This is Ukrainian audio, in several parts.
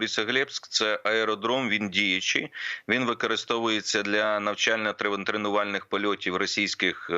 Борисоглебськ це аеродром. Він діючий. Він використовується для навчально-тренувальних польотів російських е,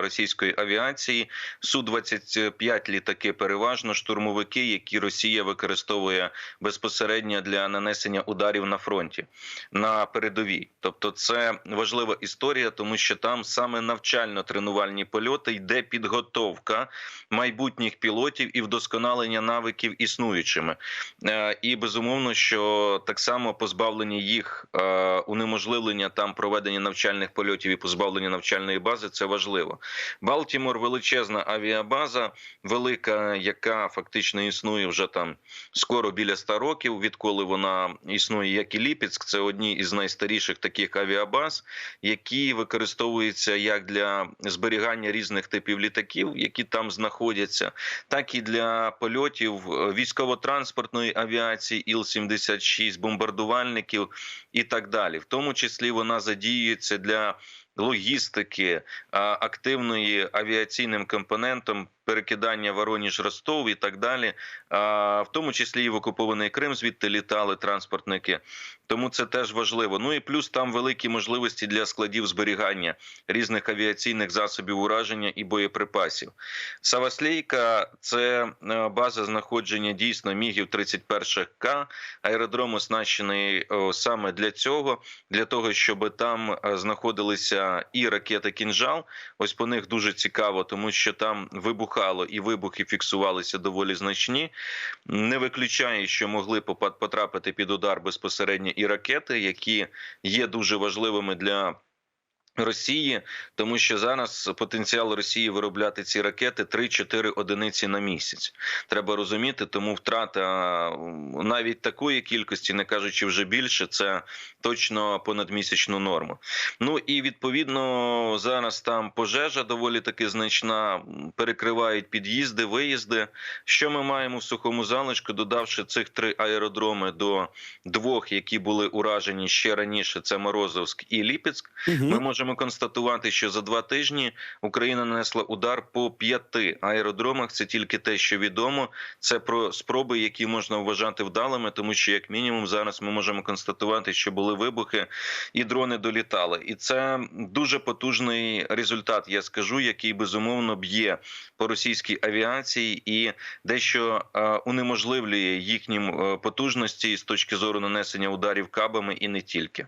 російської авіації. су 25 літаки, переважно штурмовики, які Росія використовує безпосередньо для нанесення ударів на фронті на передовій. Тобто, це важлива історія, тому що там саме навчально-тренувальні польоти йде підготовка майбутніх пілотів і вдосконалення навиків існуючими. Е, І безумовно, що так само позбавлення їх е, унеможливлення там проведення навчальних польотів і позбавлення навчальної бази це важливо. Балтімор величезна авіабаза, велика, яка фактично існує вже там скоро біля 100 років, відколи вона існує, як і Ліпецьк. Це одні із найстаріших таких авіабаз, які використовуються як для зберігання різних типів літаків, які там знаходяться, так і для польотів е, військово-транспортної авіації Іл-76, бомбардувальників і так далі. В тому числі вона задіюється для логістики активної авіаційним компонентом перекидання Вороніж Ростов і так далі, а, в тому числі і в окупований Крим, звідти літали транспортники. Тому це теж важливо. Ну і плюс там великі можливості для складів зберігання різних авіаційних засобів ураження і боєприпасів. Саваслейка це е, база знаходження дійсно мігів 31 к аеродром оснащений саме для цього, для того, щоб там е, і ракети кінжал. Ось по них дуже цікаво, тому що там вибухало і вибухи фіксувалися доволі значні. Не виключає, що могли потрапити під удар безпосередньо і ракети, які є дуже важливими для. Росії, тому що зараз потенціал Росії виробляти ці ракети 3-4 одиниці на місяць. Треба розуміти, тому втрата навіть такої кількості, не кажучи вже більше, це точно понадмісячну норму. Ну і відповідно зараз там пожежа доволі таки значна. Перекривають під'їзди, виїзди. Що ми маємо в сухому залишку, додавши цих три аеродроми до двох, які були уражені ще раніше: це Морозовськ і Ліпецьк. Ми можемо констатувати, що за два тижні Україна нанесла удар по п'яти аеродромах. Це тільки те, що відомо. Це про спроби, які можна вважати вдалими, тому що як мінімум зараз ми можемо констатувати, що були вибухи і дрони долітали. І це дуже потужний результат. Я скажу, який безумовно б'є по російській авіації і дещо е, унеможливлює їхні е, потужності з точки зору нанесення ударів кабами і не тільки.